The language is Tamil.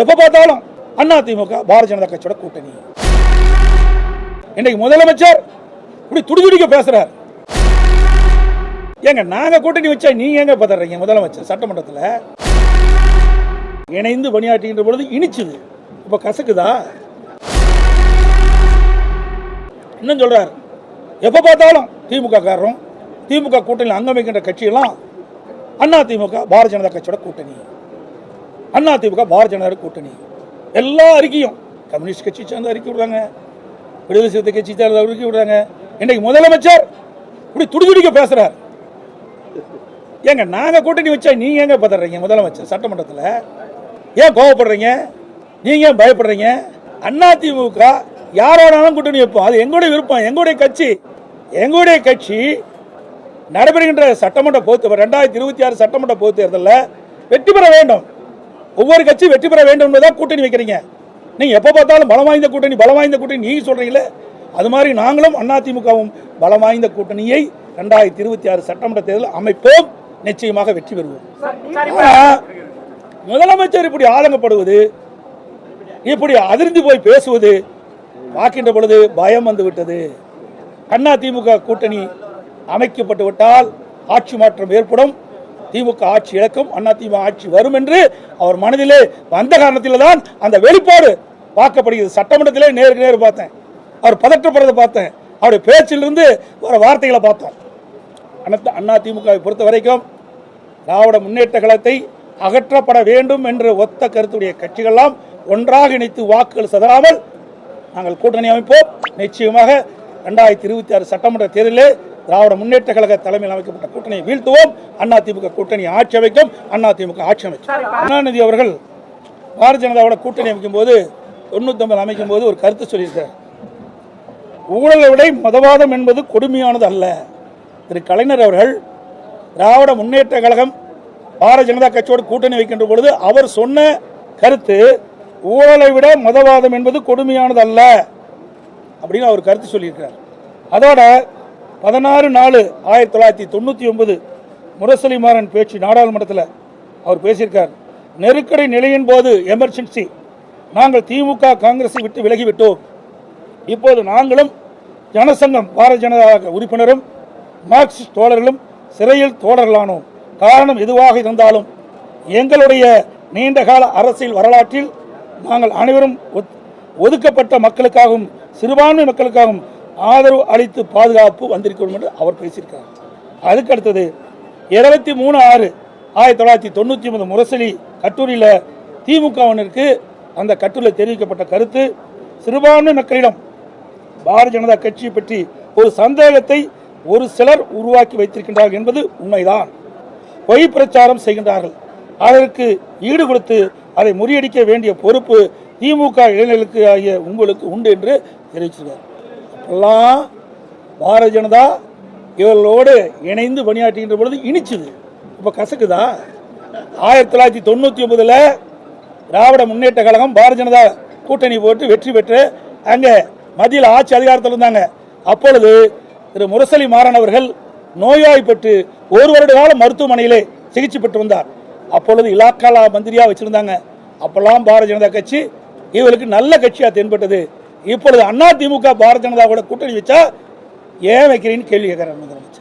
எப்போ பார்த்தாலும் அண்ணா திமுக பாரதிய ஜனதா கட்சியோட கூட்டணி. இன்னைக்கு முதலமைச்சர் இப்படி துடிதுடிக்க பேசுறார். ஏங்க நாங்க கூட்டணி வச்சா நீங்க எங்க பதறீங்க முதலமைச்சர் சட்டமன்றத்தில்? இணைந்து பணியாற்றுகின்ற பொழுது இனிச்சுது. இப்ப கசக்குதா? இன்னும் சொல்றாரு. எப்ப பார்த்தாலும் திமுக காரரும் திமுக கூட்டணியில் அங்கமைக்கின்ற கட்சியெல்லாம் அண்ணா திமுக பாரதிய ஜனதா கட்சியோட கூட்டணி. அண்ணா திமுக பாரதிய ஜனதா கூட்டணி. எல்லா அறிக்கையும் கம்யூனிஸ்ட் கட்சி சேர்ந்து அறிக்கை விடுறாங்க. விடுதலை சிறுத்தை கட்சி சேர்ந்த அறிக்கை விடுறாங்க. இன்னைக்கு முதலமைச்சர் இப்படி துடிதுடிக்க பேசுறார். ஏங்க நாங்க கூட்டணி வச்சா நீங்க எங்க பதறீங்க முதலமைச்சர் சட்டமன்றத்தில்? ஏன் கோவப்படுறீங்க? நீங்க ஏன் பயப்படுறீங்க? அண்ணா திமுக யாரோடாலும் கூட்டணி வைப்போம். அது எங்களுடைய விருப்பம் எங்களுடைய கட்சி. எங்களுடைய கட்சி நடைபெறுகின்ற சட்டமன்ற பொது ரெண்டாயிரத்தி இருபத்தி ஆறு சட்டமன்ற பொது தேர்தலில் வெற்றி பெற வேண்டும். ஒவ்வொரு கட்சி வெற்றி பெற வேண்டும் என்பதான் கூட்டணி வைக்கிறீங்க. நீங்கள் எப்போ பார்த்தாலும் பலம் வாய்ந்த கூட்டணி பலம் வாய்ந்த கூட்டணி நீங்கள் சொல்கிறீங்களே அது மாதிரி நாங்களும் அதிமுகவும் பலம் வாய்ந்த கூட்டணியை ரெண்டாயிரத்தி இருபத்தி ஆறு சட்டமன்ற தேர்தல் அமைப்போம். நிச்சயமாக வெற்றி பெறுவோம். முதலமைச்சர் இப்படி ஆதங்கப்படுவது இப்படி அதிர்ந்து போய் பேசுவது வாக்கின்ற பொழுது பயம் வந்து விட்டது. அண்ணா திமுக கூட்டணி அமைக்கப்பட்டு விட்டால் ஆட்சி மாற்றம் ஏற்படும். திமுக ஆட்சி இழக்கும் அண்ணா திமுக ஆட்சி வரும் என்று அவர் மனதிலே வந்த காரணத்தில் தான் அந்த வெளிப்பாடு பார்க்கப்படுகிறது. சட்டமன்றத்திலே நேருக்கு நேர் பார்த்தேன். அவர் பதற்றப்படுறதை பார்த்தேன். அவருடைய பேச்சிலிருந்து ஒரு வார்த்தைகளை பார்த்தோம். அண்ணா திமுகவை பொறுத்த வரைக்கும் திராவிட முன்னேற்ற கழகத்தை அகற்றப்பட வேண்டும் என்று ஒத்த கருத்துடைய கட்சிகள்லாம் ஒன்றாக இணைத்து வாக்குகள் சதறாமல் நாங்கள் கூட்டணி அமைப்போம். நிச்சயமாக ரெண்டாயிரத்தி இருபத்தி ஆறு சட்டமன்ற தேர்தலில் திராவிட முன்னேற்ற கழக தலைமையில் அமைக்கப்பட்ட கூட்டணியை வீழ்த்துவோம். அண்ணா திமுக கூட்டணி ஆட்சி அமைக்கும். அண்ணா திமுக ஆட்சி அமைக்கும். கருணாநிதி அவர்கள் பாரதிய ஜனதாவோட கூட்டணி அமைக்கும் போது தொண்ணூத்தொன்பது அமைக்கும் போது ஒரு கருத்து சொல்லியிருக்கார். ஊழலை விட மதவாதம் என்பது கொடுமையானது அல்ல. திரு. கலைஞர் அவர்கள் திராவிட முன்னேற்ற கழகம் பாரதிய ஜனதா கட்சியோடு கூட்டணி வைக்கின்ற பொழுது அவர் சொன்ன கருத்து ஊழலை விட மதவாதம் என்பது கொடுமையானது அல்ல அப்படின்னு அவர் கருத்து சொல்லியிருக்கிறார். அதோட பதினாறு நாலு ஆயிரத்தி தொள்ளாயிரத்தி தொண்ணூற்றி ஒன்பது முரசொலி மாறன் பேச்சு நாடாளுமன்றத்தில் அவர் பேசியிருக்கார். நெருக்கடி நிலையின் போது எமர்ஜென்சி நாங்கள் திமுக காங்கிரஸை விட்டு விலகிவிட்டோம். இப்போது நாங்களும் ஜனசங்கம் பாரதிய ஜனதா உறுப்பினரும் மார்க்சிஸ்ட் தோழர்களும் சிறையில் தோழர்களானோம். காரணம் எதுவாக இருந்தாலும் எங்களுடைய நீண்டகால அரசியல் வரலாற்றில் நாங்கள் அனைவரும் ஒத்- ஒதுக்கப்பட்ட மக்களுக்காகவும் சிறுபான்மை மக்களுக்காகவும் ஆதரவு அளித்து பாதுகாப்பு வந்திருக்கிறோம் என்று அவர் பேசியிருக்கார். அதுக்கு அடுத்தது இருபத்தி மூணு ஆறு ஆயிரத்தி தொள்ளாயிரத்தி தொண்ணூற்றி ஒன்பது முரசொலி கட்டுரையில் திமுகவினருக்கு அந்த கட்டுரையில் தெரிவிக்கப்பட்ட கருத்து சிறுபான்மை மக்களிடம் பாரதிய ஜனதா கட்சியை பற்றி ஒரு சந்தேகத்தை ஒரு சிலர் உருவாக்கி வைத்திருக்கின்றார்கள் என்பது உண்மைதான். பொய் பிரச்சாரம் செய்கின்றார்கள். அதற்கு ஈடு கொடுத்து அதை முறியடிக்க வேண்டிய பொறுப்பு திமுக இளைஞர்களுக்கு ஆகிய உங்களுக்கு உண்டு என்று தெரிவிச்சிருக்கார். எல்லாம் பாரதிய ஜனதா இவர்களோடு இணைந்து பணியாற்றுகின்ற பொழுது இனிச்சுது. இப்போ கசக்குதா? ஆயிரத்தி தொள்ளாயிரத்தி தொண்ணூற்றி ஒன்பதில் திராவிட முன்னேற்ற கழகம் பாரதிய ஜனதா கூட்டணி போட்டு வெற்றி பெற்று அங்கே மத்தியில் ஆட்சி அதிகாரத்தில் இருந்தாங்க. அப்பொழுது திரு முரசலி மாறன் அவர்கள் நோய்வாய்ப்பட்டு ஒரு வருட காலம் மருத்துவமனையிலே சிகிச்சை பெற்று வந்தார். அப்பொழுது இலாக்காலா மந்திரியாக வச்சுருந்தாங்க. அப்போல்லாம் பாரதிய ஜனதா கட்சி இவர்களுக்கு நல்ல கட்சியாக தென்பட்டது. இப்பொழுது அண்ணா திமுக பாரதிய கூட கூட்டணி வச்சா ஏன் வைக்கிறீன்னு கேள்வி கேட்கிறார் முதலமைச்சர்.